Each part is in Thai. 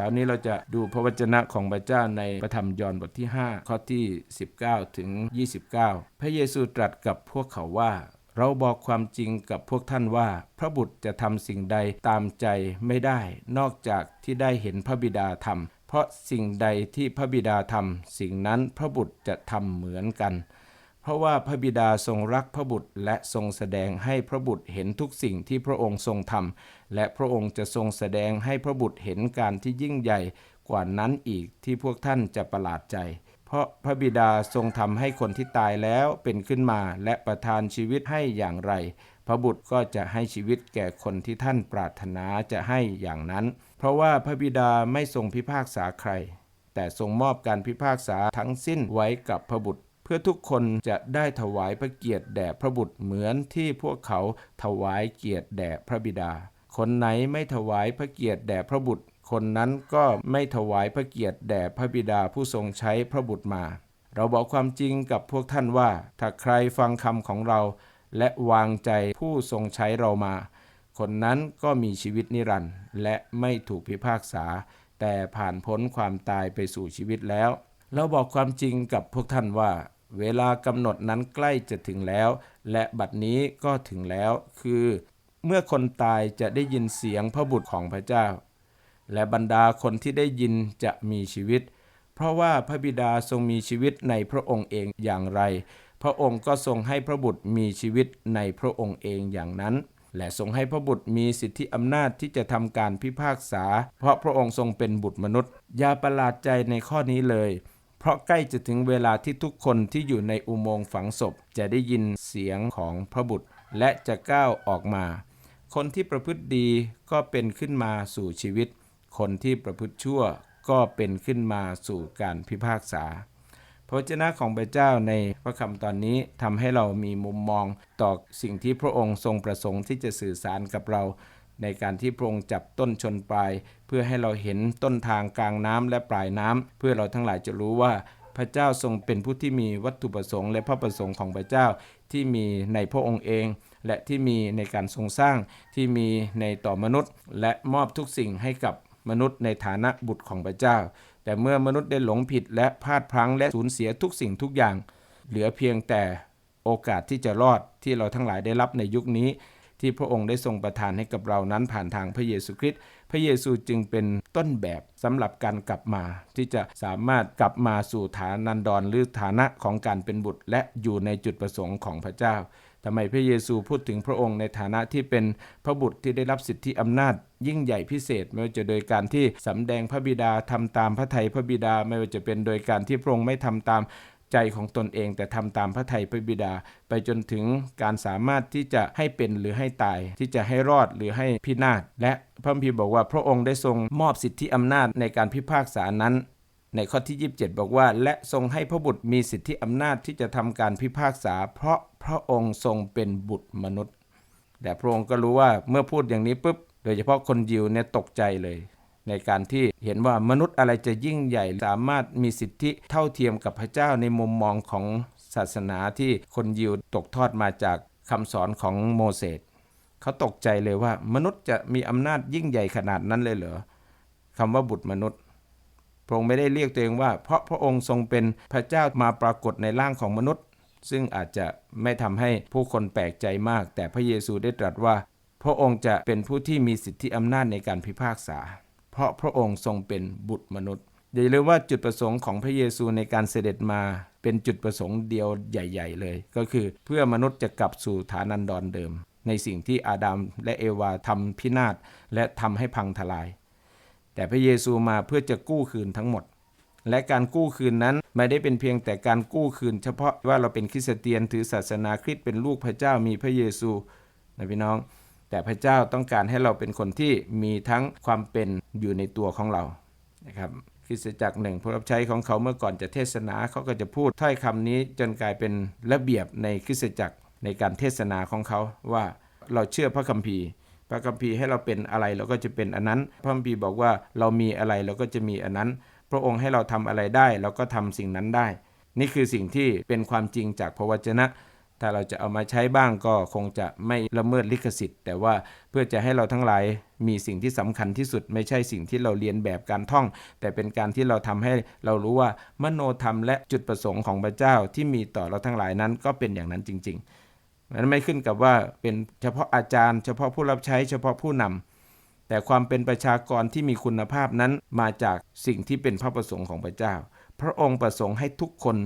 ช้านี้เราจะดูพระวจนะของพระเจ้าในพระธรรมยอห์นบทที่ 5 ข้อที่ 19 ถึง 29 พระเยซูตรัสกับพวกเขาว่า เราบอกความจริงกับพวกท่านว่า พระบุตรจะทำสิ่งใดตามใจไม่ได้ นอกจากที่ได้เห็นพระบิดาทำเพราะสิ่งใดที่พระบิดาทำสิ่งนั้นพระบุตรจะทำเหมือนกัน เพราะว่าพระบิดาทรงรักพระบุตร และทรงแสดงให้พระบุตรเห็นทุกสิ่งที่พระองค์ทรงทำและพระองค์จะทรงแสดงให้พระบุตรเห็นการที่ยิ่งใหญ่กว่านั้นอีกที่พวกท่านจะประหลาดใจ เพราะพระบิดาทรงทำให้คนที่ตายแล้วเป็นขึ้นมาและประทานชีวิตให้อย่างไร พระบุตรก็จะให้ชีวิตแก่คนที่ท่านปรารถนาจะให้อย่างนั้น เพราะว่าพระบิดาไม่ทรงพิพากษาใคร แต่ทรงมอบการพิพากษาทั้งสิ้นไว้กับพระบุตร พื่อทุกคนจะได้ถวายพระเกียรติแด่พระบุตรเหมือนที่พวกเขาถวายเกียรติแด่พระบิดา คนไหนไม่ถวายพระเกียรติแด่พระบุตร คนนั้นก็ไม่ถวายพระเกียรติแด่พระบิดาผู้ทรงใช้พระบุตรมา เราบอกความจริงกับพวกท่านว่า ถ้าใครฟังคำของเรา และวางใจผู้ทรงใช้เรามา คนนั้นก็มีชีวิตนิรันดร์และไม่ถูกพิพากษา แต่ผ่านพ้นความตายไปสู่ชีวิตแล้ว เราบอกความจริงกับพวกท่านว่า เวลากำหนดนั้นใกล้จะถึงแล้ว และบัดนี้ก็ถึงแล้ว คือ เมื่อคนตายจะได้ยินเสียงพระบุตรของพระเจ้า และบรรดาคนที่ได้ยินจะมีชีวิต เพราะว่าพระบิดาทรงมีชีวิตในพระองค์เองอย่างไร พระองค์ก็ทรงให้พระบุตรมีชีวิตในพระองค์เองอย่างนั้นและทรงให้พระบุตรมีสิทธิอำนาจที่จะทำการพิพากษา เพราะพระองค์ทรงเป็นบุตรมนุษย์ อย่าประหลาดใจในข้อนี้เลย เพราะใกล้จะถึงเวลาที่ทุกคนที่อยู่ในอุโมงค์ฝังศพจะได้ยินเสียงของพระบุตร และจะก้าวออกมา คนที่ประพฤติดีก็เป็นขึ้นมาสู่ชีวิต คนที่ประพฤติชั่วก็เป็นขึ้นมาสู่การพิพากษา พระวจนะของพระเจ้าในพระคำตอนนี้ทำให้เรามีมุมมองต่อสิ่งที่พระองค์ทรงประสงค์ที่จะสื่อสารกับเรา ในการที่พระองค์จับต้นชนปลาย เพื่อให้เราเห็นต้นทางกลางน้ำและปลายน้ำเพื่อเราทั้งหลายจะรู้ว่าพระเจ้าทรงเป็นผู้ที่มีวัตถุประสงค์และพระประสงค์ของพระเจ้าที่มีในพระองค์เอง และที่มีในการทรงสร้างที่มีในต่อมนุษย์ และมอบทุกสิ่งให้กับมนุษย์ในฐานะบุตรของพระเจ้า แต่เมื่อมนุษย์ได้หลงผิดและพลาดพลั้งและสูญเสียทุกสิ่งทุกอย่าง เหลือเพียงแต่โอกาสที่จะรอดที่เราทั้งหลายได้รับในยุคนี้ ที่พระองค์ได้ทรงประทานให้กับเรานั้นผ่านทางพระเยซูคริสต์พระเยซูจึงเป็นต้นแบบสำหรับการกลับมา ที่จะสามารถกลับมาสู่ฐานันดรหรือฐานะของการเป็นบุตร และอยู่ในจุดประสงค์ของพระเจ้าทำไมพระเยซูพูดถึงพระองค์ในฐานะที่เป็นพระบุตรที่ได้รับสิทธิอำนาจ ยิ่งใหญ่พิเศษ ไม่ว่าจะโดยการที่สำแดงพระบิดาทำตามพระทัยพระบิดาไม่ว่าจะเป็นโดยการที่พระองค์ไม่ทำตาม ใจของตนเอง แต่ทำตามพระทัยพระบิดา ไปจนถึงการสามารถที่จะให้เป็นหรือให้ตาย ที่จะให้รอดหรือให้พินาศและพระพีบอกว่าพระองค์ได้ทรงมอบสิทธิอำนาจในการพิพากษานั้น ในข้อที่ 27 บอกว่า และทรงให้พระบุตรมีสิทธิอำนาจที่จะทำการพิพากษา เพราะพระองค์ทรงเป็นบุตรมนุษย์แต่พระองค์ก็รู้ว่าเมื่อพูดอย่างนี้ปุ๊บโดยเฉพาะคนยิวเนี่ยตกใจเลย ในการที่เห็นว่ามนุษย์อะไรจะยิ่งใหญ่สามารถมีสิทธิเท่าเทียมกับพระเจ้าในมุมมองของศาสนาที่คนยิวตกทอดมาจากคำสอนของโมเสสเขาตกใจเลยว่ามนุษย์จะมีอำนาจยิ่งใหญ่ขนาดนั้นเลยเหรอคำว่าบุตรมนุษย์พระองค์ไม่ได้เรียกตัวเองว่า เพราะพระองค์ทรงเป็นพระเจ้ามาปรากฏในร่างของมนุษย์ ซึ่งอาจจะไม่ทำให้ผู้คนแปลกใจมาก แต่พระเยซูได้ตรัสว่า พระองค์จะเป็นผู้ที่มีสิทธิอำนาจในการพิพากษา ราะพระองค์ทรงเป็นบุตรมนุษย์ อย่าลืมว่าจุดประสงค์ของพระเยซูในการเสด็จมาเป็นจุดประสงค์เดียวใหญ่ ๆ เลย ก็คือเพื่อมนุษย์จะกลับสู่ฐานันดรเดิม ในสิ่งที่อาดัมและเอวาทำพินาศและทำให้พังทลาย แต่พระเยซูมาเพื่อจะกู้คืนทั้งหมด และการกู้คืนนั้นไม่ได้เป็นเพียงแต่การกู้คืน เฉพาะว่าเราเป็นคริสเตียนถือศาสนาคริสต์เป็นลูกพระเจ้ามีพระเยซูนะพี่น้อง แต่พระเจ้าต้องการให้เราเป็นคนที่มีทั้งความเป็นอยู่ในตัวของเรานะครับคริสตจักรหนึ่งผู้รับใช้ของเขาเมื่อก่อนจะเทศนาเขาก็จะพูดถ้อยคำนี้จนกลายเป็นระเบียบในคริสตจักรในการเทศนาของเขาว่าเราเชื่อพระคัมภีร์ พระคัมภีร์ให้เราเป็นอะไรเราก็จะเป็นอันนั้น พระคัมภีร์บอกว่าเรามีอะไรเราก็จะมีอันนั้น พระองค์ให้เราทำอะไรได้ เราก็ทำสิ่งนั้นได้ นี่คือสิ่งที่เป็นความจริงจากพระวจนะ ถ้าเราจะเอามาใช้บ้างก็คงจะไม่ละเมิดลิขสิทธิ์ แต่ว่าเพื่อจะให้เราทั้งหลายมีสิ่งที่สำคัญที่สุด ไม่ใช่สิ่งที่เราเรียนแบบการท่อง แต่เป็นการที่เราทำให้เรารู้ว่ามโนธรรมและจุดประสงค์ของพระเจ้าที่มีต่อเราทั้งหลายนั้นก็เป็นอย่างนั้นจริงๆมันไม่ขึ้นกับว่าเป็นเฉพาะอาจารย์ เฉพาะผู้รับใช้เฉพาะผู้นำแต่ความเป็นประชากรที่มีคุณภาพนั้นมาจากสิ่งที่เป็นพระประสงค์ของพระเจ้า พระองค์ประสงค์ให้ทุกคน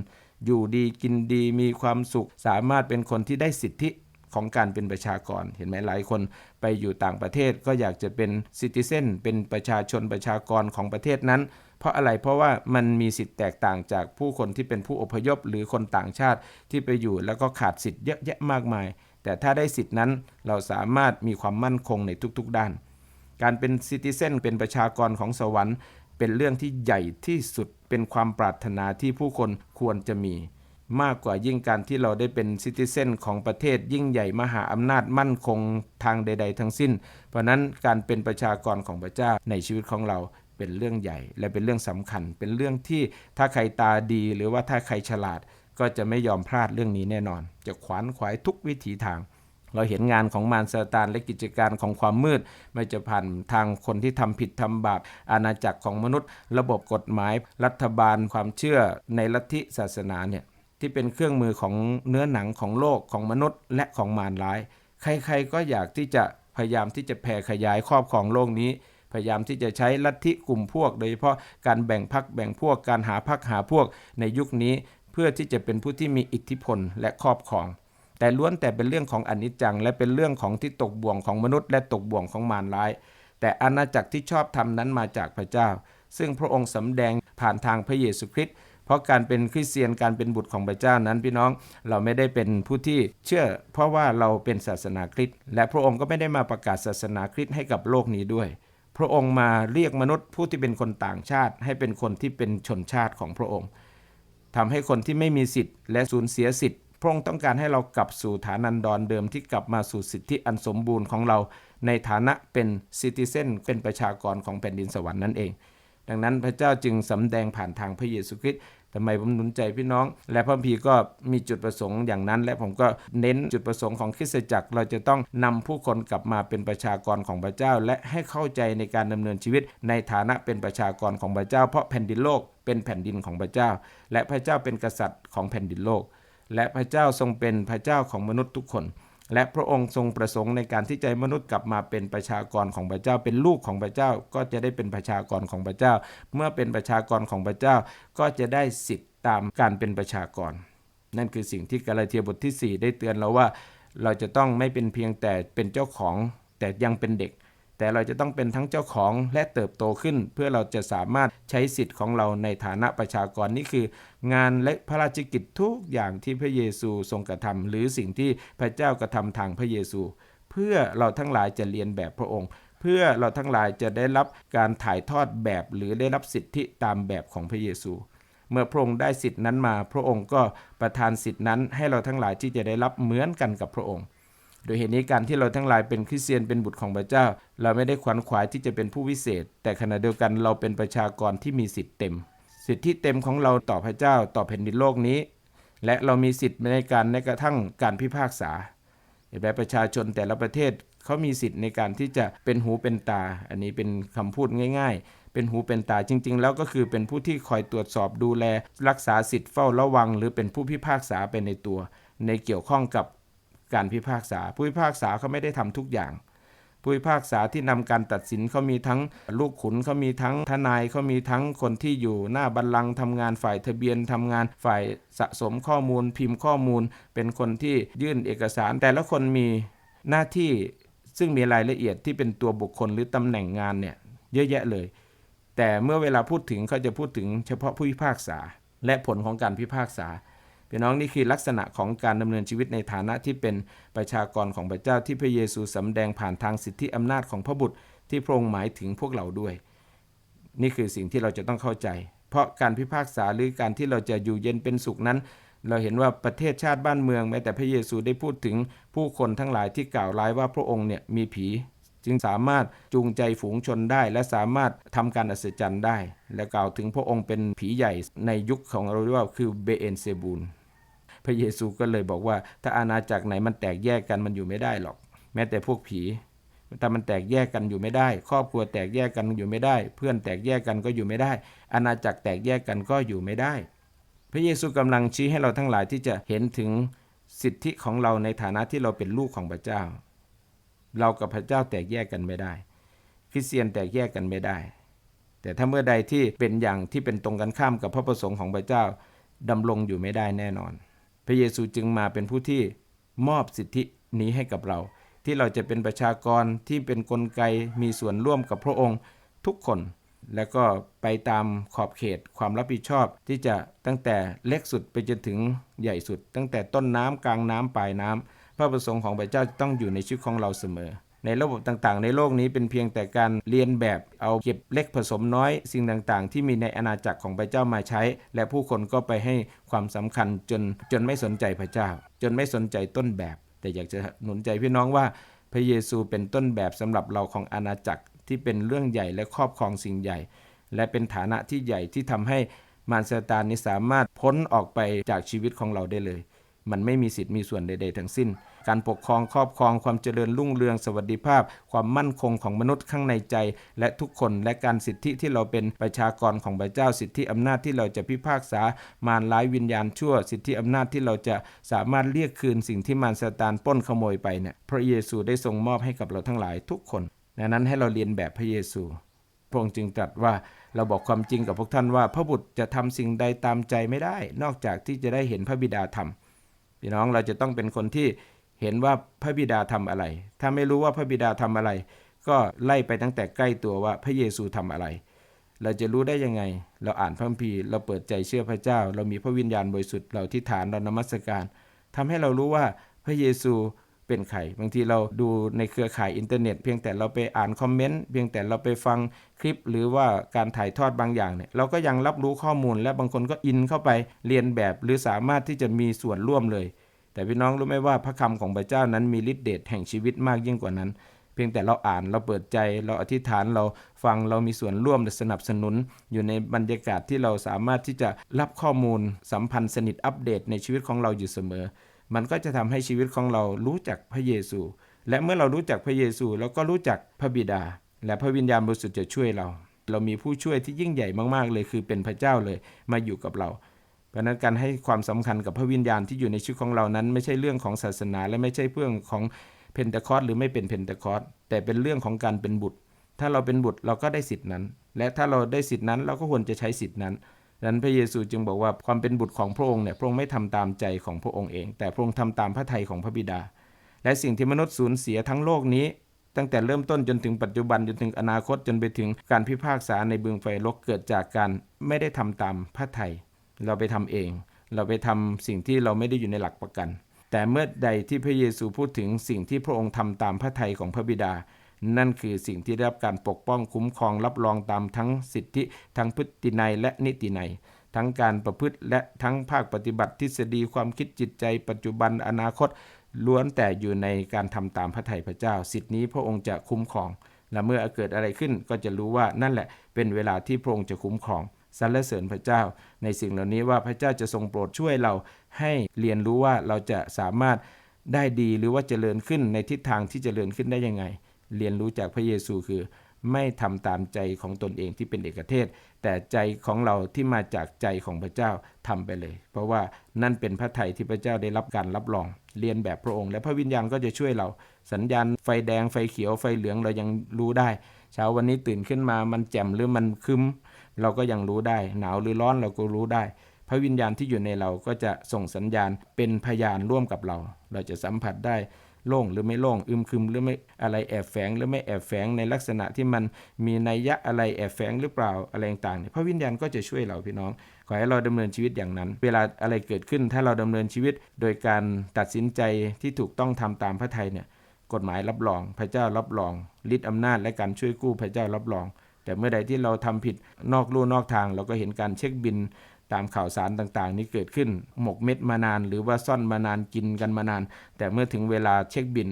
อยู่ดีกินดีมีความสุข สามารถเป็นคนที่ได้สิทธิของการเป็นประชากร เห็นไหมหลายคนไปอยู่ต่างประเทศก็อยากจะเป็นซิติเซนเป็นประชาชนประชากรของประเทศนั้น เพราะอะไรเพราะว่ามันมีสิทธิ์แตกต่างจากผู้คนที่เป็นผู้อพยพ หรือคนต่างชาติที่ไปอยู่แล้วก็ขาดสิทธิ์เยอะแยะมากมาย แต่ถ้าได้สิทธินั้นเราสามารถมีความมั่นคงในทุกๆด้าน การเป็นซิติเซนเป็นประชากรของสวรรค์ เป็นเรื่องที่ใหญ่ที่สุด เป็นความปรารถนาที่ผู้คนควรจะมี มากกว่ายิ่งการที่เราได้เป็นซิติเซนของประเทศยิ่งใหญ่มหาอำนาจมั่นคงทางใด ๆ ทั้งสิ้น เพราะนั้นการเป็นประชากรของพระเจ้าในชีวิตของเราเป็นเรื่องใหญ่ และเป็นเรื่องสำคัญ เป็นเรื่องที่ถ้าใครตาดี หรือว่าถ้าใครฉลาด ก็จะไม่ยอมพลาดเรื่องนี้แน่นอน จะขวานขวายทุกวิถีทาง เราเห็นงานของมารซาตานและกิจการของความมืด ไม่จะผ่านทางคนที่ทำผิดทำบาปอาณาจักรของมนุษย์ ระบบกฎหมายรัฐบาลความเชื่อในลัทธิศาสนาเนี่ยที่เป็นเครื่องมือของเนื้อหนังของโลกของมนุษย์ และของมารร้าย ใครๆก็อยากที่จะพยายามที่จะแผ่ขยายครอบครองโลกนี้ พยายามที่จะใช้ลัทธิกลุ่มพวก โดยเฉพาะการแบ่งพักแบ่งพวกการหาพักหาพวกในยุคนี้ เพื่อที่จะเป็นผู้ที่มีอิทธิพลและครอบครอง แต่ล้วนแต่เป็นเรื่องของอนิจจัง และเป็นเรื่องของที่ตกบ่วงของมนุษย์ และตกบ่วงของมารร้าย แต่อาณาจักรที่ชอบทำนั้นมาจากพระเจ้า ซึ่งพระองค์สำแดงผ่านทางพระเยซูคริสต์เพราะการเป็นคริสเตียนการเป็นบุตรของพระเจ้านั้นพี่น้องเราไม่ได้เป็นผู้ที่เชื่อ เพราะว่าเราเป็นศาสนาคริสต์และพระองค์ก็ไม่ได้มาประกาศศาสนาคริสต์ให้กับโลกนี้ด้วย พระองค์มาเรียกมนุษย์ผู้ที่เป็นคนต่างชาติ ให้เป็นคนที่เป็นชนชาติของพระองค์ทำให้คนที่ไม่มีสิทธิ์ และสูญเสียสิทธิ์ พระองค์ต้องการให้เรากลับสู่ฐานันดรเดิมที่กลับมาสู่สิทธิอันสมบูรณ์ของเรา ในฐานะเป็นซิติเซนเป็นประชากรของแผ่นดินสวรรค์นั่นเอง ดังนั้นพระเจ้าจึงสำแดงผ่านทางพระเยซูคริสต์ทำไมผมหนุนใจพี่น้อง และพระพีก็มีจุดประสงค์อย่างนั้น และผมก็เน้นจุดประสงค์ของคริสตจักร เราจะต้องนำผู้คนกลับมาเป็นประชากรของพระเจ้า และให้เข้าใจในการดำเนินชีวิต ในฐานะเป็นประชากรของพระเจ้า เพราะแผ่นดินโลกเป็นแผ่นดินของพระเจ้า และพระเจ้าเป็นกษัตริย์ของแผ่นดินโลก และพระเจ้าทรงเป็นพระเจ้าของมนุษย์ทุกคน และพระองค์ทรงประสงค์ในการที่ใจมนุษย์กลับมาเป็นประชากรของพระเจ้า เป็นลูกของพระเจ้าก็จะได้เป็นประชากรของพระเจ้า เมื่อเป็นประชากรของพระเจ้าก็จะได้สิทธิ์ตามการเป็นประชากร นั่นคือสิ่งที่กาลาเทียบทที่ 4 ได้เตือนเราว่า เราจะต้องไม่เป็นเพียงแต่เป็นเจ้าของแต่ยังเป็นเด็ก แต่เราจะต้องเป็นทั้งเจ้าของและเติบโตขึ้น เพื่อเราจะสามารถใช้สิทธิ์ของเราในฐานะประชากรนี่คือ งานและพระราชกิจทุกอย่างที่พระเยซูทรงกระทำหรือสิ่งที่พระเจ้ากระทำทางพระเยซู เพื่อเราทั้งหลายจะเรียนแบบพระองค์ เพื่อเราทั้งหลายจะได้รับการถ่ายทอดแบบหรือได้รับสิทธิตามแบบของพระเยซูเมื่อพระองค์ได้สิทธินั้นมา พระองค์ก็ประทานสิทธินั้นให้เราทั้งหลายที่จะได้รับเหมือนกันกับพระองค์ โดยเหตุนี้การที่เราทั้งหลายเป็นคริสเตียนเป็นบุตรของพระเจ้า เราไม่ได้ขวัญขวายที่จะเป็นผู้วิเศษ แต่ขณะเดียวกันเราเป็นประชากรที่มีสิทธิ์เต็ม สิทธิเต็มของเราต่อพระเจ้าต่อแผ่นดินโลกนี้ และเรามีสิทธิ์ในการในกระทั่งการพิพากษาเห็นไหมประชาชนแต่ละประเทศเขามีสิทธิ์ในการที่จะเป็นหูเป็นตา อันนี้เป็นคำพูดง่าย ๆ เป็นหูเป็นตาจริง ๆ แล้วก็คือเป็นผู้ที่คอยตรวจสอบดูแล รักษาสิทธิ์เฝ้าระวัง หรือเป็นผู้พิพากษาไปในตัว ในเกี่ยวข้องกับการพิพากษา ผู้พิพากษาเขาไม่ได้ทำทุกอย่าง ผู้พิพากษาที่นำการตัดสินเขามีทั้งลูกขุนเขามีทั้งทนายเขามีทั้งคนที่อยู่หน้าบัลลังก์ทำงานฝ่ายทะเบียนทำงานฝ่ายสะสมข้อมูล พิมพ์ข้อมูล เป็นคนที่ยื่นเอกสาร แต่ละคนมีหน้าที่ซึ่งมีรายละเอียดที่เป็นตัวบุคคลหรือตำแหน่งงานเนี่ยเยอะแยะเลย แต่เมื่อเวลาพูดถึงเขาจะพูดถึงเฉพาะผู้พิพากษา และผลของการพิพากษา พี่น้องนี่คือลักษณะของการดำเนินชีวิตในฐานะที่เป็นประชากรของพระเจ้าที่พระเยซูสำแดงผ่านทางสิทธิอำนาจของพระบุตรที่พระองค์หมายถึงพวกเราด้วย นี่คือสิ่งที่เราจะต้องเข้าใจ เพราะการพิพากษาหรือการที่เราจะอยู่เย็นเป็นสุขนั้น เราเห็นว่าประเทศชาติบ้านเมืองแม้แต่พระเยซูได้พูดถึงผู้คนทั้งหลายที่กล่าวร้ายว่าพระองค์เนี่ยมีผีจึงสามารถจูงใจฝูงชนได้และสามารถทำการอัศจรรย์ได้ และกล่าวถึงพระองค์เป็นผีใหญ่ในยุคของเราเรียกว่าคือเบเอนเซบูล พระเยซูก็เลยบอกว่า ถ้าอาณาจักรไหนมันแตกแยกกันมันอยู่ไม่ได้หรอก แม้แต่พวกผีถ้ามันแตกแยกกันอยู่ไม่ได้ ครอบครัวแตกแยกกันอยู่ไม่ได้ เพื่อนแตกแยกกันก็อยู่ไม่ได้ อาณาจักรแตกแยกกันก็อยู่ไม่ได้ พระเยซูกำลังชี้ให้เราทั้งหลายที่จะเห็นถึงสิทธิของเราในฐานะที่เราเป็นลูกของพระเจ้า เรากับพระเจ้าแตกแยกกันไม่ได้ คริสเตียนแตกแยกกันไม่ได้ แต่ถ้าเมื่อใดที่เป็นอย่างที่เป็นตรงกันข้ามกับพระประสงค์ของพระเจ้าดำรงอยู่ไม่ได้แน่นอน พระเยซูจึงมาเป็นผู้ที่มอบสิทธินี้ให้กับเรา ที่เราจะเป็นประชากรที่เป็นนกลไกมีส่วนร่วมกับพระองค์ทุกคน แล้วก็ไปตามขอบเขตความรับผิดชอบ ที่จะตั้งแต่เล็กสุดไปจนถึงใหญ่สุด ตั้งแต่ต้นน้ำกลางน้ำปลายน้ำพระประสงค์ของพระเจ้าต้องอยู่ในชีวิตของเราเสมอ ในระบบต่างๆ ในโลกนี้เป็นเพียงแต่การเรียนแบบเอาเก็บเล็กผสมน้อย สิ่งต่างๆ ที่มีในอาณาจักรของพระเจ้ามาใช้ และผู้คนก็ไปให้ความสำคัญจนจนไม่สนใจพระเจ้า จนไม่สนใจต้นแบบ แต่อยากจะหนุนใจพี่น้องว่าพระเยซูเป็นต้นแบบสำหรับเราของอาณาจักรที่เป็นเรื่องใหญ่และครอบครองสิ่งใหญ่ และเป็นฐานะที่ใหญ่ที่ทำให้มารซาตานนี้สามารถพ้นออกไปจากชีวิตของเราได้เลย มันไม่มีสิทธิ์มีส่วนใด ๆ ทั้งสิ้น การปกครองครอบครองความเจริญรุ่งเรืองสวัสดิภาพ ความมั่นคงของมนุษย์ข้างในใจ และทุกคนและการสิทธิที่เราเป็นประชากรของพระเจ้าสิทธิอำนาจที่เราจะพิพากษามารร้ายวิญญาณชั่ว สิทธิอำนาจที่เราจะสามารถเรียกคืนสิ่งที่มารซาตานปล้นขโมยไปเนี่ยพระเยซูได้ทรงมอบให้กับเราทั้งหลายทุกคนดังนั้นให้เราเรียนแบบพระเยซูพระองค์จึงตรัสว่าเราบอกความจริงกับพวกท่านว่า พระบุตรจะทำสิ่งใดตามใจไม่ได้ นอกจากที่จะได้เห็นพระบิดาทำ พี่น้องเราจะต้องเป็นคนที่เห็นว่าพระบิดาทำอะไร ถ้าไม่รู้ว่าพระบิดาทำอะไร ก็ไล่ไปตั้งแต่ใกล้ตัวว่าพระเยซูทำอะไร เราจะรู้ได้ยังไง เราอ่านพระคัมภีร์เราเปิดใจเชื่อพระเจ้า เรามีพระวิญญาณบริสุทธิ์เราที่ฐานเรานมัสการทำให้เรารู้ว่าพระเยซู เป็นใครบางทีเราดูในเครือข่ายอินเทอร์เน็ตเพียงแต่เราไปอ่านคอมเมนต์เพียงแต่เราไปฟังคลิป หรือว่าการถ่ายทอดบางอย่างเนี่ยเราก็ยังรับรู้ข้อมูล และบางคนก็อินเข้าไปเรียนแบบ หรือสามารถที่จะมีส่วนร่วมเลย แต่พี่น้องรู้ไหมว่าพระคำของพระเจ้านั้นมีฤทธิ์เดชแห่งชีวิตมากยิ่งกว่านั้นเพียงแต่เราอ่านเราเปิดใจเราอธิษฐานเราฟังเรามีส่วนร่วมสนับสนุน อยู่ในบรรยากาศที่เราสามารถที่จะรับข้อมูลสัมพันธ์สนิทอัปเดตในชีวิตของเราอยู่เสมอ มันก็จะทำให้ชีวิตของเรารู้จักพระเยซู และเมื่อเรารู้จักพระเยซูเราก็รู้จักพระบิดา และพระวิญญาณบริสุทธิ์จะช่วยเรา เรามีผู้ช่วยที่ยิ่งใหญ่มากๆ เลยคือเป็นพระเจ้าเลยมาอยู่กับเรา เพราะนั้นการให้ความสำคัญกับพระวิญญาณที่อยู่ในชีวิตของเรานั้น ไม่ใช่เรื่องของศาสนา และไม่ใช่เรื่องของเพนเทคอสหรือไม่เป็นเพนเทคอสแต่เป็นเรื่องของการเป็นบุตร ถ้าเราเป็นบุตรเราก็ได้สิทธินั้น และถ้าเราได้สิทธินั้นเราก็ควรจะใช้สิทธินั้น ดังนั้นพระเยซูจึงบอกว่าความเป็นบุตรของพระองค์เนี่ยพระองค์ไม่ทำตามใจของพระองค์เอง แต่พระองค์ทำตามพระทัยของพระบิดา และสิ่งที่มนุษย์สูญเสียทั้งโลกนี้ ตั้งแต่เริ่มต้นจนถึงปัจจุบันจนถึงอนาคตจนไปถึงการพิพากษาในบึงไฟลกเกิดจากการไม่ได้ทำตามพระทัยเราไปทำเอง เราไปทำสิ่งที่เราไม่ได้อยู่ในหลักประกัน แต่เมื่อใดที่พระเยซูพูดถึงสิ่งที่พระองค์ทำตามพระทัยของพระบิดา นั่นคือสิ่งที่ได้รับการปกป้องคุ้มครองรับรองตามทั้งสิทธิทั้งพฤตินัยและนิตินัยทั้งการประพฤติและทั้งภาคปฏิบัติทฤษฎีความคิดจิตใจ ปัจจุบันอนาคต ล้วนแต่อยู่ในการทำตามพระทัยพระเจ้า สิทธินี้พระองค์จะคุ้มครอง และเมื่อเกิดอะไรขึ้นก็จะรู้ว่านั่นแหละเป็นเวลาที่พระองค์จะคุ้มครองสรรเสริญพระเจ้า ในสิ่งเหล่านี้ว่าพระเจ้าจะทรงโปรดช่วยเราให้เรียนรู้ว่าเราจะสามารถได้ดีหรือว่าเจริญขึ้นในทิศทางที่จเจริญขึ้นได้ยังไง เรียนรู้จากพระเยซูคือ ไม่ทำตามใจของตนเองที่เป็นเอกเทศ แต่ใจของเราที่มาจากใจของพระเจ้าทำไปเลย เพราะว่านั่นเป็นพระทัยที่พระเจ้าได้รับการรับรอง เรียนแบบพระองค์ และพระวิญญาณก็จะช่วยเรา สัญญาณไฟแดงไฟเขียวไฟเหลืองเรายังรู้ได้ เช้าวันนี้ตื่นขึ้นมามันแจ่มหรือมันคึมเราก็ยังรู้ได้ หนาวหรือร้อนเราก็รู้ได้พระวิญญาณที่อยู่ในเราก็จะส่งสัญญาณเป็นพยานร่วมกับเรา เราจะสัมผัสได้ โล่งหรือไม่โล่งอึมครึมหรือไม่อะไรแอบแฝงหรือไม่แอบแฝงในลักษณะที่มันมีนัยยะอะไรแอบแฝงหรือเปล่าอะไรต่างๆเนี่ยพระวิญญาณก็จะช่วยเราพี่น้อง ขอให้เราดำเนินชีวิตอย่างนั้น เวลาอะไรเกิดขึ้นถ้าเราดำเนินชีวิต โดยการตัดสินใจที่ถูกต้องทำตามพระทัยเนี่ยกฎหมายรับรอง พระเจ้ารับรองฤทธิ์อำนาจและการช่วยกู้พระเจ้ารับรอง แต่เมื่อใดที่เราทำผิดนอกลู่นอกทาง เราก็เห็นการเช็คบิน ตามข่าวสารต่างๆ นี้เกิดขึ้น หมกเม็ดมานาน หรือว่าซ่อนมานานกินกันมานาน แต่เมื่อถึงเวลาเช็คบิน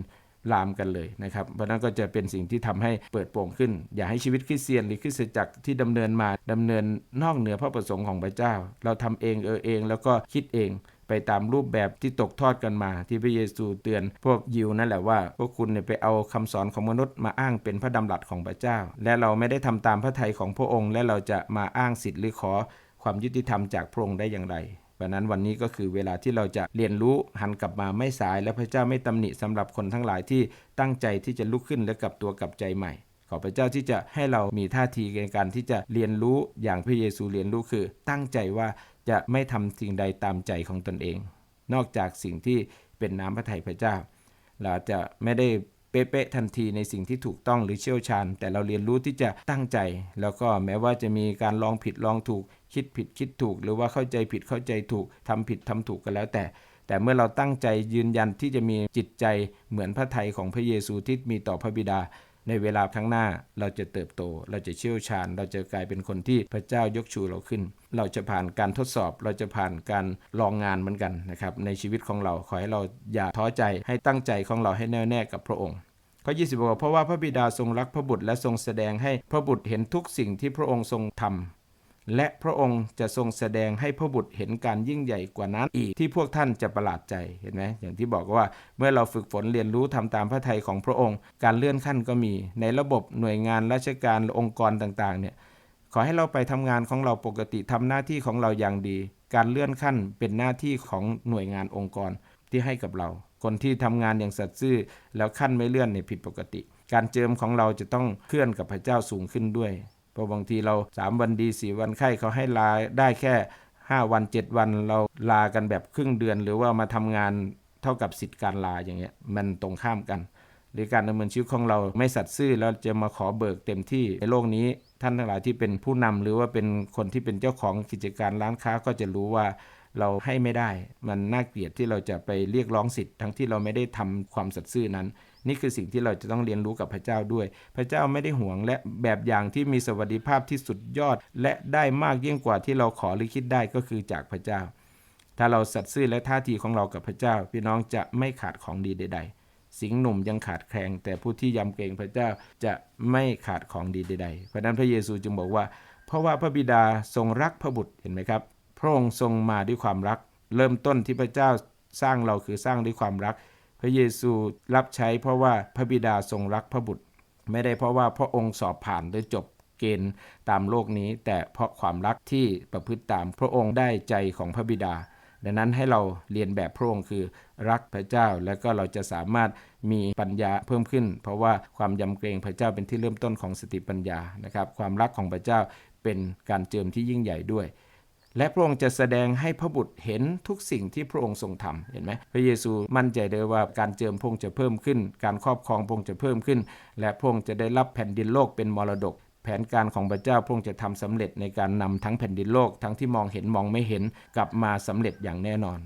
ลามกันเลยนะครับ เพราะนั้นก็จะเป็นสิ่งที่ทำให้เปิดโปร่งขึ้น อย่าให้ชีวิตคริสเตียนหรือคริสตจักรที่ดำเนินมาดำเนินนอกเหนือพระประสงค์ของพระเจ้า เราทำเองเออเองแล้วก็คิดเองไปตามรูปแบบที่ตกทอดกันมา ที่พระเยซูเตือนพวกยิวนั่นแหละว่า พวกคุณเนี่ยไปเอาคำสอนของมนุษย์มาอ้างเป็นพระดำรัสของพระเจ้า และเราไม่ได้ทำตามพระทัยของพระองค์ และเราจะมาอ้างสิทธิ์หรือขอ ความยุติธรรมจากพระองค์ได้อย่างไรเพราะนั้นวันนี้ก็คือเวลาที่เราจะเรียนรู้หันกลับมาไม่สาย และพระเจ้าไม่ตำหนิสำหรับคนทั้งหลายที่ตั้งใจที่จะลุกขึ้นและกลับตัวกลับใจใหม่ ขอพระเจ้าที่จะให้เรามีท่าทีในการที่จะเรียนรู้อย่างพระเยซูเรียนรู้คือ ตั้งใจว่าจะไม่ทำสิ่งใดตามใจของตนเอง นอกจากสิ่งที่เป็นน้ำพระทัยพระเจ้า เราจะไม่ได้ เป๊ะๆทันทีในสิ่งที่ถูกต้องหรือเชี่ยวชาญ แต่เราเรียนรู้ที่จะตั้งใจ แล้วก็แม้ว่าจะมีการลองผิดลองถูก คิดผิดคิดถูก หรือว่าเข้าใจผิดเข้าใจถูกทำผิดทำถูกกันแล้วแต่แต่เมื่อเราตั้งใจยืนยันที่จะมีจิตใจเหมือนพระทัยของพระเยซูที่มีต่อพระบิดา ในเวลาข้างหน้าเราจะเติบโต เราจะเชี่ยวชาญ เราจะกลายเป็นคนที่พระเจ้ายกชูเราขึ้น เราจะผ่านการทดสอบ เราจะผ่านการลองงานเหมือนกันนะครับในชีวิตของเราขอให้เราอย่าท้อใจให้ตั้งใจของเราให้แน่วแน่กับพระองค์ข้อ20บอกว่าเพราะว่าพระบิดาทรงรักพระบุตรและทรงแสดงให้พระบุตรเห็นทุกสิ่งที่พระองค์ทรงทำ และพระองค์จะทรงแสดงให้พระบุตรเห็นการยิ่งใหญ่กว่านั้นอีกที่พวกท่านจะประหลาดใจเห็นไหมอย่างที่บอกว่าเมื่อเราฝึกฝนเรียนรู้ทำตามพระทัยของพระองค์ การเลื่อนขั้นก็มี ในระบบหน่วยงานราชการองค์กรต่างๆเนี่ยขอให้เราไปทำงานของเราปกติทำหน้าที่ของเราอย่างดี การเลื่อนขั้นเป็นหน้าที่ของหน่วยงานองค์กรที่ให้กับเรา คนที่ทำงานอย่างสัตย์ซื่อ แล้วขั้นไม่เลื่อนเนี่ยผิดปกติ การเจิมของเราจะต้องเคลื่อนกับพระเจ้าสูงขึ้นด้วย เพราะบางทีเรา 3 วันดี 4 วันไข้เขาให้ลาได้แค่ 5 วัน 7 วันเราลากันแบบครึ่งเดือน หรือว่ามาทำงานเท่ากับสิทธิ์การลาอย่างเงี้ยมันตรงข้ามกัน หรือการดำเนินชีวิตของเราไม่สัตย์ซื่อแล้วจะมาขอเบิกเต็มที่ในโลกนี้ท่านทั้งหลายที่เป็นผู้นำหรือว่าเป็นคนที่เป็นเจ้าของกิจการร้านค้าก็จะรู้ว่าเราให้ไม่ได้ มันน่าเกลียดที่เราจะไปเรียกร้องสิทธิ์ทั้งที่เราไม่ได้ทำความสัตย์ซื่อนั้น นี่คือสิ่งที่เราจะต้องเรียนรู้กับพระเจ้าด้วย พระเจ้าไม่ได้ห่วงและแบบอย่างที่มีสวัสดิภาพที่สุดยอด และได้มากยิ่งกว่าที่เราขอหรือคิดได้ก็คือจากพระเจ้า ถ้าเราสัตย์ซื่อและท่าทีของเรากับพระเจ้า พี่น้องจะไม่ขาดของดีใด ๆ สิงห์หนุ่มยังขาดแคลงแต่ผู้ที่ยำเกรงพระเจ้าจะไม่ขาดของดีใดๆเพราะนั้นพระเยซูจึงบอกว่า เพราะว่าพระบิดาทรงรักพระบุตรเห็นไหมครับพระองค์ทรงมาด้วยความรัก เริ่มต้นที่พระเจ้าสร้างเราคือสร้างด้วยความรัก พระเยซูรับใช้เพราะว่าพระบิดาทรงรักพระบุตร ไม่ได้เพราะว่าพระองค์สอบผ่านหรือจบเกณฑ์ตามโลกนี้ แต่เพราะความรักที่ประพฤติตามพระองค์ได้ใจของพระบิดา ดังนั้นให้เราเรียนแบบพระองค์คือรักพระเจ้า แล้วก็เราจะสามารถมีปัญญาเพิ่มขึ้น เพราะว่าความยำเกรงพระเจ้าเป็นที่เริ่มต้นของสติปัญญานะครับความรักของพระเจ้าเป็นการเจิมที่ยิ่งใหญ่ด้วย และพระองค์จะแสดงให้พระบุตรเห็นทุกสิ่งที่พระองค์ทรงทำเห็นไหมพระเยซูมั่นใจเลยว่าการเจิมพระองค์จะเพิ่มขึ้น การครอบครองพระองค์จะเพิ่มขึ้น และพระองค์จะได้รับแผ่นดินโลกเป็นมรดก แผนการของพระเจ้าพระองค์จะทำสำเร็จในการนำทั้งแผ่นดินโลกทั้งที่มองเห็นมองไม่เห็นกลับมาสำเร็จอย่างแน่นอน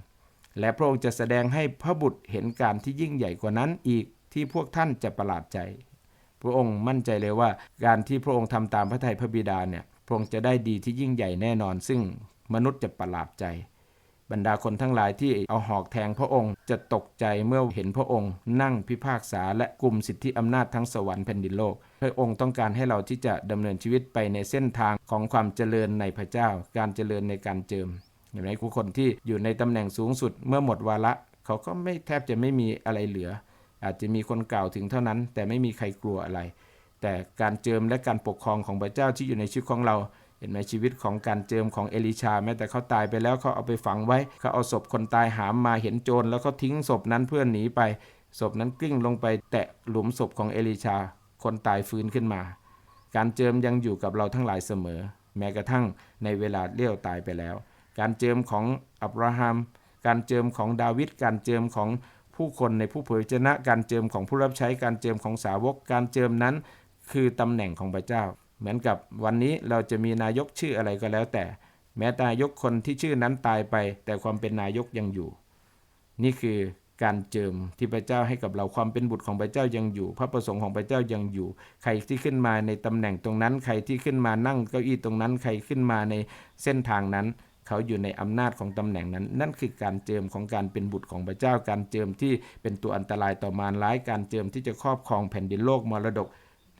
และพระองค์จะแสดงให้พระบุตรเห็นการที่ยิ่งใหญ่กว่านั้นอีกที่พวกท่านจะประหลาดใจ พระองค์มั่นใจเลยว่า การที่พระองค์ทำตามพระทัยพระบิดาเนี่ยพระองค์จะได้ดีที่ยิ่งใหญ่แน่นอน ซึ่ง มนุษย์จะประหลาดใจ บรรดาคนทั้งหลายที่เอาหอกแทงพระองค์ จะตกใจเมื่อเห็นพระองค์ นั่งพิพากษาและกลุ่มสิทธิอำนาจทั้งสวรรค์แผ่นดินโลก พระองค์ต้องการให้เราที่จะดำเนินชีวิตไปในเส้นทางของความเจริญในพระเจ้า การเจริญในการเจิมเห็นไหมผู้คนที่อยู่ในตำแหน่งสูงสุดเมื่อหมดวาระเขาก็ไม่แทบจะไม่มีอะไรเหลือ อาจจะมีคนกล่าวถึงเท่านั้น แต่ไม่มีใครกลัวอะไร แต่การเจิมและการปกครองของพระเจ้าที่อยู่ในชีวิตของเรา ห็นไหมชีวิตของการเจิมของเอลิชา แม้แต่เขาตายไปแล้วเขาเอาไปฝังไว้เขาเอาศพคนตายหามมาเห็นโจรแล้วเขาทิ้งศพนั้นเพื่อนหนีไปศพนั้นกลิ้งลงไปแตะหลุมศพของเอลิชา คนตายฟื้นขึ้นมา การเจิมยังอยู่กับเราทั้งหลายเสมอ แม้กระทั่งในเวลาเลี้ยวตายไปแล้ว การเจิมของอับราฮัม การเจิมของดาวิดการเจิมของผู้คนในผู้เผยชนะ การเจิมของผู้รับใช้การเจิมของสาวก การเจิมนั้น คือตำแหน่งของพระเจ้า เหมือนกับวันนี้เราจะมีนายกชื่ออะไรก็แล้วแต่ แม้นายกคนที่ชื่อนั้นตายไป แต่ความเป็นนายกยังอยู่ นี่คือการเจิมที่พระเจ้าให้กับเราความเป็นบุตรของพระเจ้ายังอยู่ พระประสงค์ของพระเจ้ายังอยู่ ใครที่ขึ้นมาในตำแหน่งตรงนั้น ใครที่ขึ้นมานั่งเก้าอี้ตรงนั้น ใครขึ้นมาในเส้นทางนั้น เขาอยู่ในอำนาจของตำแหน่งนั้น นั่นคือการเจิมของการเป็นบุตรของพระเจ้า การเจิมที่เป็นตัวอันตรายต่อมารร้าย การเจิมที่จะครอบครองแผ่นดินโลกมรดก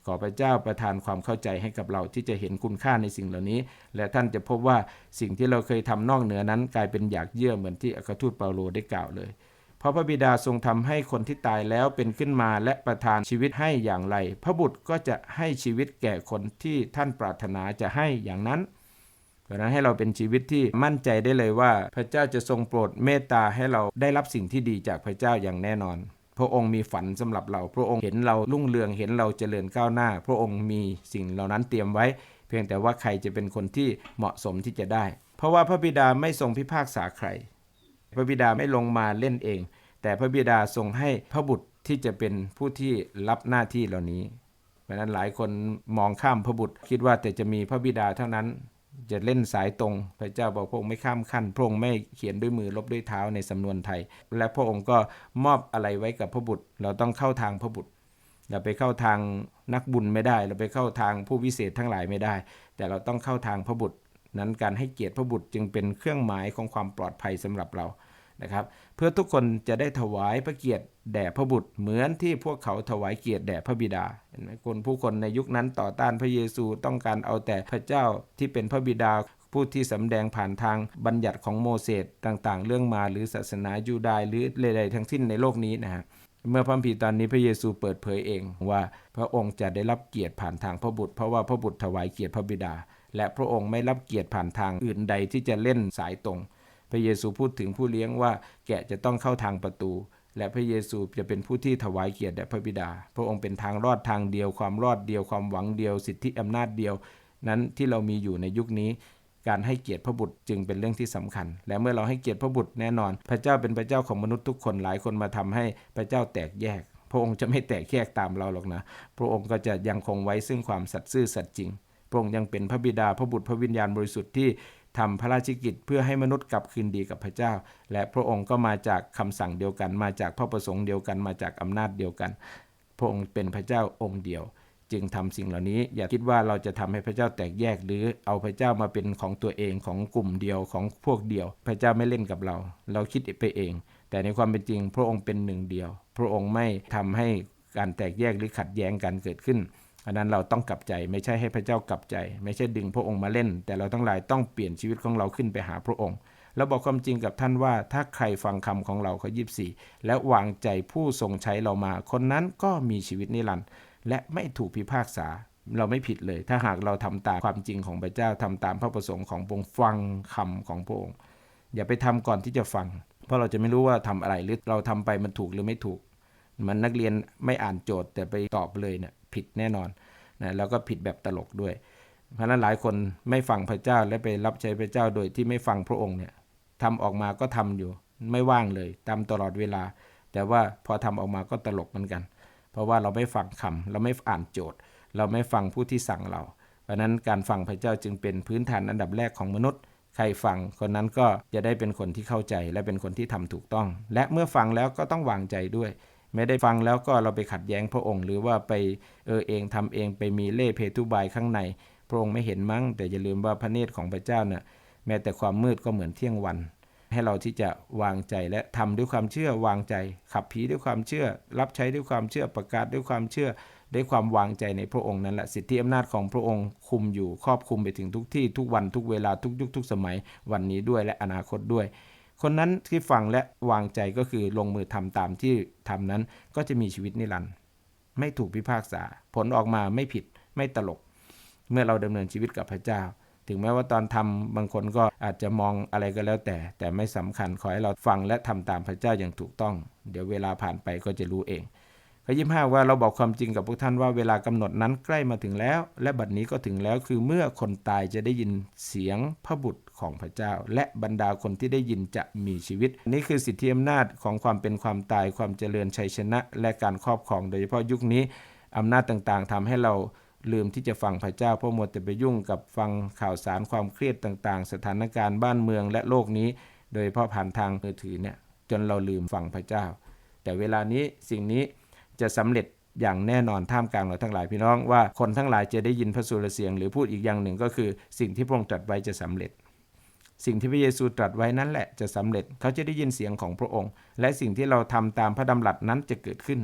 ขอพระเจ้าประทานความเข้าใจให้กับเราที่จะเห็นคุณค่าในสิ่งเหล่านี้ และท่านจะพบว่าสิ่งที่เราเคยทำนอกเหนือนั้น กลายเป็นอยากเยื่อเหมือนที่อัครทูตเปาโลได้กล่าวเลยเพราะพระบิดาทรงทำให้คนที่ตายแล้วเป็นขึ้นมาและประทานชีวิตให้อย่างไร พระบุตรก็จะให้ชีวิตแก่คนที่ท่านปรารถนาจะให้อย่างนั้นเพราะนั้นให้เราเป็นชีวิตที่มั่นใจได้เลยว่า พระเจ้าจะทรงโปรดเมตตาให้เราได้รับสิ่งที่ดีจากพระเจ้าอย่างแน่นอน พระองค์มีฝันสำหรับเรา พระองค์เห็นเรารุ่งเรืองเห็นเราเจริญก้าวหน้า พระองค์มีสิ่งเหล่านั้นเตรียมไว้ เพียงแต่ว่าใครจะเป็นคนที่เหมาะสมที่จะได้ เพราะว่าพระบิดาไม่ทรงพิพากษาใคร พระบิดาไม่ลงมาเล่นเอง แต่พระบิดาทรงให้พระบุตรที่จะเป็นผู้ที่รับหน้าที่เหล่านี้เพราะนั้นหลายคนมองข้ามพระบุตรคิดว่าแต่จะมีพระบิดาเท่านั้น จะเล่นสายตรง พระเจ้าบอกพระองค์ไม่ข้ามขั้น พระองค์ไม่เขียนด้วยมือลบด้วยเท้าในสำนวนไทย และพระองค์ก็มอบอะไรไว้กับพระบุตร เราต้องเข้าทางพระบุตร เราไปเข้าทางนักบุญไม่ได้ เราไปเข้าทางผู้วิเศษทั้งหลายไม่ได้ แต่เราต้องเข้าทางพระบุตร นั้นการให้เกียรติพระบุตรจึงเป็นเครื่องหมายของความปลอดภัยสำหรับเรา นะครับเพื่อทุกคนจะได้ถวายพระเกียรติแด่พระบุตรเหมือนที่พวกเขาถวายเกียรติแด่พระบิดาเห็นไหมคนผู้คนในยุคนั้นต่อต้านพระเยซูต้องการเอาแต่พระเจ้าที่เป็นพระบิดาผู้ที่สำแดงผ่านทางบัญญัติของโมเสสต่างๆ เรื่องมาหรือศาสนายูดายหรือใดๆทั้งสิ้นในโลกนี้นะฮะเมื่อพระคัมภีตอนนี้พระเยซูเปิดเผยเองว่าพระองค์จะได้รับเกียรติผ่านทางพระบุตร เพราะว่าพระบุตรถวายเกียรติพระบิดา และพระองค์ไม่รับเกียรติผ่านทางอื่นใดที่จะเล่นสายตรง ระเยซูพูดถึงผู้เลี้ยงว่าแกะจะต้องเข้าทางประตู และพระเยซูจะเป็นผู้ที่ถวายเกียรติแด่พระบิดา พระองค์เป็นทางรอดทางเดียว ความรอดเดียวความหวังเดียว สิทธิอำนาจเดียว นั้นที่เรามีอยู่ในยุคนี้ การให้เกียรติพระบุตรจึงเป็นเรื่องที่สำคัญ และเมื่อเราให้เกียรติพระบุตรแน่นอน พระเจ้าเป็นพระเจ้าของมนุษย์ทุกคนหลายคนมาทำให้พระเจ้าแตกแยก พระองค์จะไม่แตกแยกตามเราหรอกนะ พระองค์ก็จะยังคงไว้ซึ่งความสัตย์ซื่อสัตย์จริง พระองค์ยังเป็นพระบิดาพระบุตรพระวิญญาณบริสุทธิ์ที่ ทำพระราชกิจเพื่อให้มนุษย์กลับคืนดีกับพระเจ้า และพระองค์ก็มาจากคำสั่งเดียวกัน มาจากพระประสงค์เดียวกัน มาจากอำนาจเดียวกัน พระองค์เป็นพระเจ้าองค์เดียว จึงทำสิ่งเหล่านี้ อย่าคิดว่าเราจะทำให้พระเจ้าแตกแยก หรือเอาพระเจ้ามาเป็นของตัวเองของกลุ่มเดียวของพวกเดียว พระเจ้าไม่เล่นกับเรา เราคิดไปเอง แต่ในความเป็นจริง พระองค์เป็นหนึ่งเดียว พระองค์ไม่ทำให้การแตกแยกหรือขัดแย้งกันเกิดขึ้น อันนั้นเราต้องกลับใจไม่ใช่ให้พระเจ้ากลับใจ ไม่ใช่ดึงพระองค์มาเล่น แต่เราทั้งหลายต้องเปลี่ยนชีวิตของเราขึ้นไปหาพระองค์ แล้วบอกความจริงกับท่านว่าถ้าใครฟังคำของเราเข้อยีสี่และวางใจผู้ทรงใช้เรามา คนนั้นก็มีชีวิตนิรันดร์และไม่ถูกพิพากษาเราไม่ผิดเลย ถ้าหากเราทำตามความจริงของพระเจ้าทำตามพระประสงค์ของพระองค์ฟังคำของพระองค์อย่าไปทำก่อนที่จะฟัง เพราะเราจะไม่รู้ว่าทำอะไรหรือเราทำไปมันถูกหรือไม่ถูก มันนักเรียนไม่อ่านโจทย์แต่ไปตอบเลยเนี่ย ผิดแน่นอนนะแล้วก็ผิดแบบตลกด้วย เพราะฉะนั้นหลายคนไม่ฟังพระเจ้าและไปรับใช้พระเจ้าโดยที่ไม่ฟังพระองค์เนี่ยทำออกมาก็ทำอยู่ ไม่ว่างเลยทำตลอดเวลา แต่ว่าพอทำออกมาก็ตลกเหมือนกัน เพราะว่าเราไม่ฟังคำเราไม่อ่านโจทย์ เราไม่ฟังผู้ที่สั่งเรา เพราะนั้นการฟังพระเจ้าจึงเป็นพื้นฐานอันดับแรกของมนุษย์ใครฟังคนนั้นก็จะได้เป็นคนที่เข้าใจและเป็นคนที่ทำถูกต้อง และเมื่อฟังแล้วก็ต้องวางใจด้วย ไม่ได้ฟังแล้วก็เราไปขัดแย้งพระองค์ หรือว่าไปเออเองทำเองไปมีเล่เพทุบายข้างใน พระองค์ไม่เห็นมั้ง แต่อย่าลืมว่าพระเนตรของพระเจ้าน่ะแม้แต่ความมืดก็เหมือนเที่ยงวัน ให้เราที่จะวางใจและทำด้วยความเชื่อวางใจ ขับผีด้วยความเชื่อ รับใช้ด้วยความเชื่อประกาศด้วยความเชื่อด้วยความวางใจในพระองค์นั่นแหละสิทธิอำนาจของพระองค์คุมอยู่ครอบคุมไปถึงทุกที่ทุกวันทุกเวลาทุกยุคทุกสมัยวันนี้ด้วยและอนาคตด้วย คนนั้นที่ฟังและวางใจก็คือลงมือทำตามที่ทำนั้นก็จะมีชีวิตนิรันดร์ไม่ถูกพิพากษา ผลออกมาไม่ผิดไม่ตลก เมื่อเราดำเนินชีวิตกับพระเจ้า ถึงแม้ว่าตอนทำบางคนก็อาจจะมองอะไรก็แล้วแต่ แต่ไม่สำคัญขอให้เราฟังและทำตามพระเจ้าอย่างถูกต้อง เดี๋ยวเวลาผ่านไปก็จะรู้เอง ข้อยี่ห้าว่าเราบอกความจริงกับพวกท่านว่าเวลากำหนดนั้นใกล้มาถึงแล้ว และบัดนี้ก็ถึงแล้วคือเมื่อคนตายจะได้ยินเสียงพระบุตรของพระเจ้า และบรรดาคนที่ได้ยินจะมีชีวิต นี่คือสิทธิอำนาจของความเป็นความตายความเจริญชัยชนะ และการครอบครองโดยเฉพาะยุคนี้อำนาจต่างๆทำให้เราลืมที่จะฟังพระเจ้าเพราะหมดแต่ไปยุ่งกับฟังข่าวสารความเครียดต่างๆ สถานการณ์บ้านเมืองและโลกนี้ โดยเฉพาะผ่านทางมือถือเนี่ยจนเราลืมฟังพระเจ้า แต่เวลานี้สิ่งนี้ จะสำเร็จอย่างแน่นอนท่ามกลางเราทั้งหลายพี่น้องว่าคนทั้งหลายจะได้ยินพระสุรเสียง หรือพูดอีกอย่างหนึ่งก็คือ สิ่งที่พระองค์ตรัสไว้จะสำเร็จ สิ่งที่พระเยซูตรัสไว้นั่นแหละจะสำเร็จเขาจะได้ยินเสียงของพระองค์ และสิ่งที่เราทำตามพระดำรัสนั้นจะเกิดขึ้น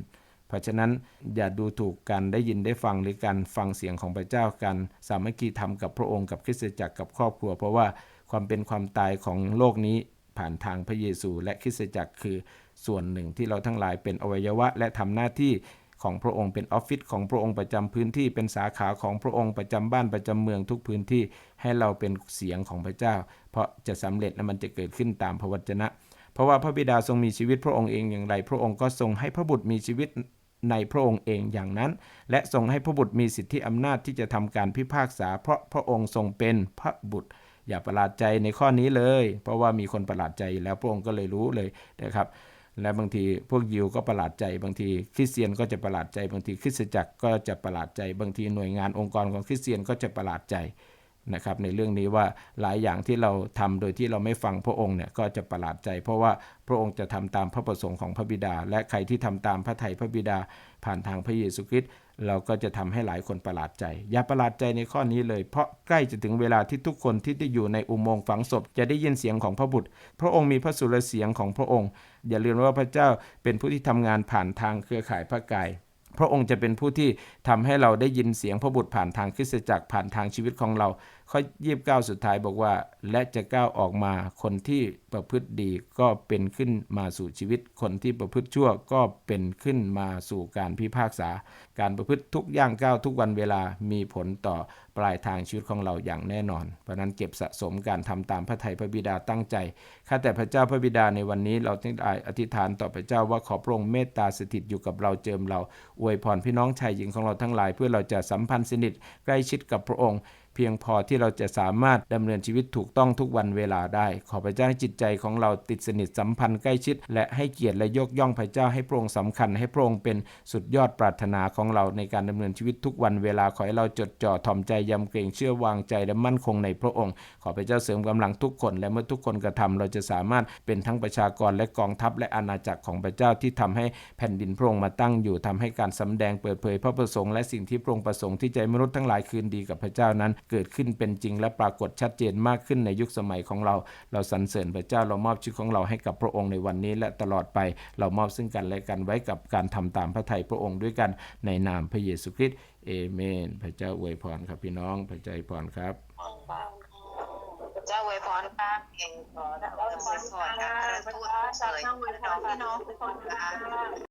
เพราะฉะนั้นอย่าดูถูกการได้ยินได้ฟังหรือการฟังเสียงของพระเจ้ากันสามัคคีธรรมกับพระองค์กับคริสตจักรกับครอบครัว เพราะว่าความเป็นความตายของโลกนี้ ผ่านทางพระเยซูและคริสตจักรคือส่วนหนึ่งที่เราทั้งหลายเป็นอวัยวะ และทำหน้าที่ของพระองค์เป็นออฟฟิศของพระองค์ประจำพื้นที่เป็นสาขาของพระองค์ประจำบ้านประจำเมืองทุกพื้นที่ให้เราเป็นเสียงของพระเจ้า เพราะจะสำเร็จและมันจะเกิดขึ้นตามพระวจนะ เพราะว่าพระบิดาทรงมีชีวิตพระองค์เองอย่างไร พระองค์ก็ทรงให้พระบุตรมีชีวิตในพระองค์เองอย่างนั้น และทรงให้พระบุตรมีสิทธิอำนาจที่จะทำการพิพากษา เพราะพระองค์ทรงเป็นพระบุตร อย่าประหลาดใจในข้อนี้เลย เพราะว่ามีคนประหลาดใจแล้วพระองค์ก็เลยรู้เลยนะครับ และบางทีพวกยิวก็ประหลาดใจ บางทีคริสเตียนก็จะประหลาดใจ บางทีคริสตจักรก็จะประหลาดใจ บางทีหน่วยงานองค์กรของคริสเตียนก็จะประหลาดใจ นะครับในเรื่องนี้ว่าหลายอย่างที่เราทำโดยที่เราไม่ฟังพระองค์เนี่ยก็จะประหลาดใจ เพราะว่าพระองค์จะทำตามพระประสงค์ของพระบิดา และใครที่ทำตามพระทัยพระบิดาผ่านทางพระเยซูคริสต์เราก็จะทำให้หลายคนประหลาดใจ อย่าประหลาดใจในข้อนี้เลย เพราะใกล้จะถึงเวลาที่ทุกคนที่ได้อยู่ในอุโมงค์ฝังศพจะได้ยินเสียงของพระบุตร พระองค์มีพระสุรเสียงของพระองค์ อย่าลืมว่าพระเจ้าเป็นผู้ที่ทำงานผ่านทางเครือข่ายพระกาย พระองค์จะเป็นผู้ที่ทำให้เราได้ยินเสียงพระบุตรผ่านทางคริสตจักรผ่านทางชีวิตของเรา ข้อยีบเก้าสุดท้ายบอกว่า และจะก้าวออกมาคนที่ประพฤติดีก็เป็นขึ้นมาสู่ชีวิต คนที่ประพฤติชั่วก็เป็นขึ้นมาสู่การพิพากษา การประพฤติทุกย่างก้าวทุกวันเวลามีผลต่อปลายทางชีวิตของเราอย่างแน่นอน เพราะนั้นเก็บสะสมการทำตามพระทัยพระบิดาตั้งใจข้าแต่พระเจ้าพระบิดาในวันนี้เราต้องได้อธิษฐานต่อพระเจ้าว่าขอพระองค์เมตตาสถิตอยู่กับเราเจิมเราอวยพรพี่น้องชายหญิงของเราทั้งหลาย เพื่อเราจะสัมพันธ์สนิทใกล้ชิดกับพระองค์ พียงพอที่เราจะสามารถดำเนินชีวิตถูกต้องทุกวันเวลาได้ ขอพระเจ้าให้จิตใจของเราติดสนิทสัมพันธ์ใกล้ชิด และให้เกียรติและยกย่องพระเจ้าให้พระองค์สำคัญให้พระองค์เป็นสุดยอดปรารถนาของเราในการดำเนินชีวิตทุกวันเวลาขอให้เราจดจ่อถ่อมใจยำเกรงเชื่อวางใจและมั่นคงในพระองค์ ขอพระเจ้าเสริมกำลังทุกคน และเมื่อทุกคนกระทำเราจะสามารถเป็นทั้งประชากรและกองทัพและอาณาจักรของพระเจ้าที่ทำให้แผ่นดินพระองค์มาตั้งอยู่ทำให้การสำแดงเปิดเผยพระประสงค์และสิ่งที่พระองค์ประสงค์ที่ใจมนุษย์ทั้งหลายคืนดีกับพระเจ้านั้นเกิดขึ้นเป็นจริง และปรากฏชัดเจนมากขึ้นในยุคสมัยของเรา เราสรรเสริญพระเจ้าเรามอบชีวิตของเราให้กับพระองค์ในวันนี้ และตลอดไปเรามอบซึ่งกันและกันไว้กับการทำตามพระทัยพระองค์ด้วยกันในนามพระเยซูคริสต์เอเมน พระเจ้าอวยพรครับพี่น้องพระเจ้าอวยพรครับพระเจ้าอวยพรค่ะเองขอพระเจ้าอวยพรค่ะพระทูตเลยพี่น้องทุกคนค่ะ